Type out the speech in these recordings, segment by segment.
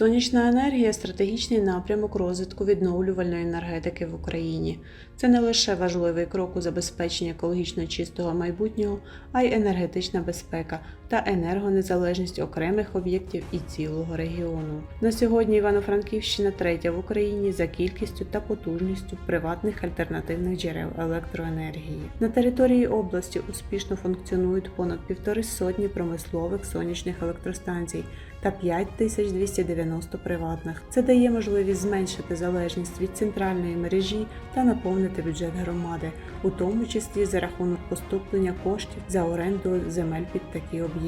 Сонячна енергія стратегічний напрямок розвитку відновлювальної енергетики в Україні. Це не лише важливий крок у забезпеченні екологічно чистого майбутнього, а й енергетична безпека та енергонезалежність окремих об'єктів і цілого регіону. На сьогодні Івано-Франківщина третя в Україні за кількістю та потужністю приватних альтернативних джерел електроенергії. На території області успішно функціонують понад півтори сотні промислових сонячних електростанцій та 5290 приватних. Це дає можливість зменшити залежність від центральної мережі та наповнити бюджет громади, у тому числі за рахунок поступлення коштів за оренду земель під такі об'єкти.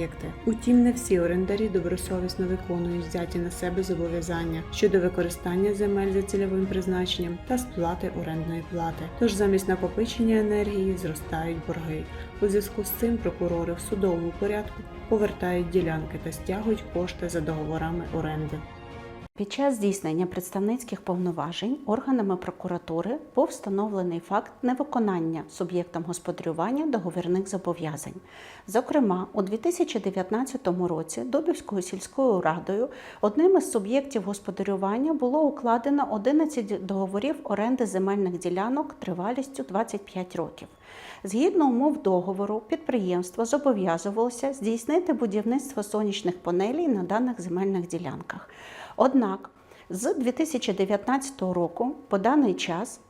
Утім, не всі орендарі добросовісно виконують взяті на себе зобов'язання щодо використання земель за цільовим призначенням та сплати орендної плати. Тож замість накопичення енергії зростають борги. У зв'язку з цим прокурори в судовому порядку повертають ділянки та стягують кошти за договорами оренди. Під час здійснення представницьких повноважень органами прокуратури був встановлений факт невиконання суб'єктом господарювання договірних зобов'язань. Зокрема, у 2019 році Дубівською сільською радою одним із суб'єктів господарювання було укладено 11 договорів оренди земельних ділянок тривалістю 25 років. Згідно умов договору, підприємство зобов'язувалося здійснити будівництво сонячних панелей на даних земельних ділянках. Однак з 2019 року по даний час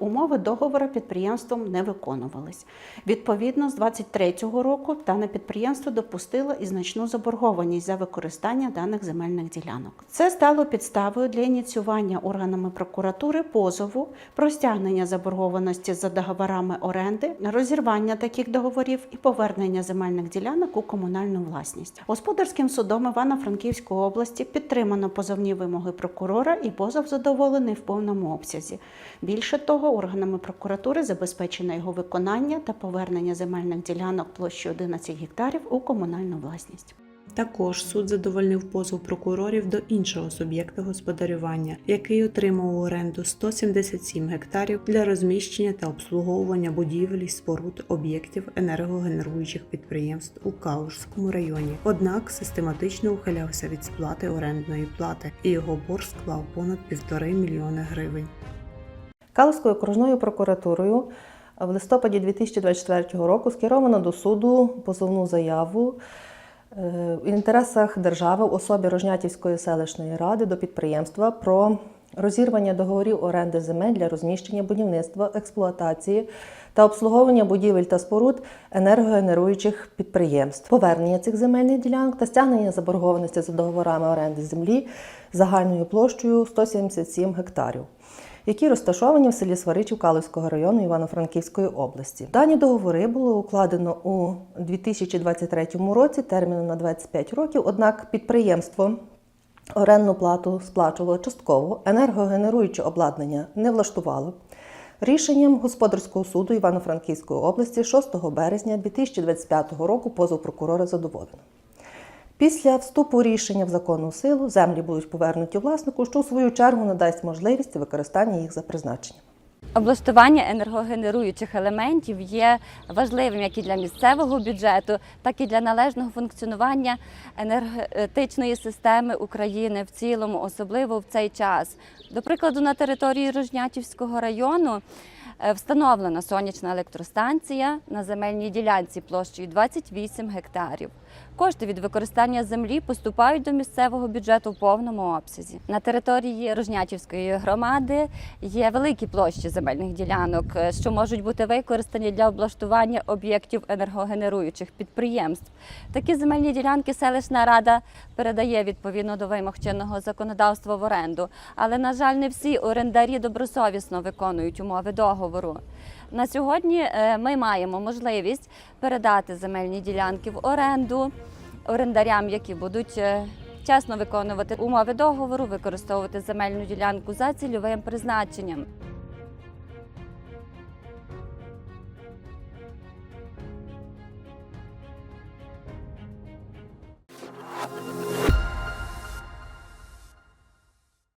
умови договору підприємством не виконувались. Відповідно, з 2023 року дане підприємство допустило і значну заборгованість за використання даних земельних ділянок. Це стало підставою для ініціювання органами прокуратури позову про стягнення заборгованості за договорами оренди, розірвання таких договорів і повернення земельних ділянок у комунальну власність. Господарським судом Івано-Франківської області підтримано позовні вимоги прокурора і позов задоволений в повному обсязі. Більше того, органами прокуратури забезпечено його виконання та повернення земельних ділянок площею 11 гектарів у комунальну власність. Також суд задовольнив позов прокурорів до іншого суб'єкта господарювання, який отримав у оренду 177 гектарів для розміщення та обслуговування будівель і споруд об'єктів енергогенеруючих підприємств у Калужському районі. Однак систематично ухилявся від сплати орендної плати, і його борг склав понад півтори мільйони гривень. Калузькою окружною прокуратурою в листопаді 2024 року скеровано до суду позовну заяву е, в інтересах держави в особі Рожнятівської селищної ради до підприємства про розірвання договорів оренди земель для розміщення будівництва, експлуатації та обслуговування будівель та споруд енергогенеруючих підприємств, повернення цих земельних ділянок та стягнення заборгованості за договорами оренди землі загальною площею 177 гектарів які розташовані в селі Сваричів Калузького району Івано-Франківської області. Дані договори було укладено у 2023 році терміном на 25 років. Однак підприємство орендну плату сплачувало частково, енергогенеруюче обладнання не влаштувало. Рішенням господарського суду Івано-Франківської області 6 березня 2025 року позов прокурора задоволено. Після вступу рішення в законну силу землі будуть повернуті власнику, що у свою чергу надасть можливість використання їх за призначенням. Облаштування енергогенеруючих елементів є важливим як і для місцевого бюджету, так і для належного функціонування енергетичної системи України в цілому, особливо в цей час. До прикладу, на території Рожнятівського району е, встановлена сонячна електростанція на земельній ділянці площею 28 гектарів. Кошти від використання землі поступають до місцевого бюджету в повному обсязі. На території Рожнятівської громади є великі площі земельних ділянок, е, що можуть бути використані для облаштування об'єктів енергогенеруючих підприємств. Такі земельні ділянки селищна рада передає відповідно до вимог чинного законодавства в оренду. Але, на жаль, не всі орендарі добросовісно виконують умови договору. На сьогодні е, ми маємо можливість передати земельні ділянки в оренду орендарям, які будуть е, чесно виконувати умови договору, використовувати земельну ділянку за цільовим призначенням.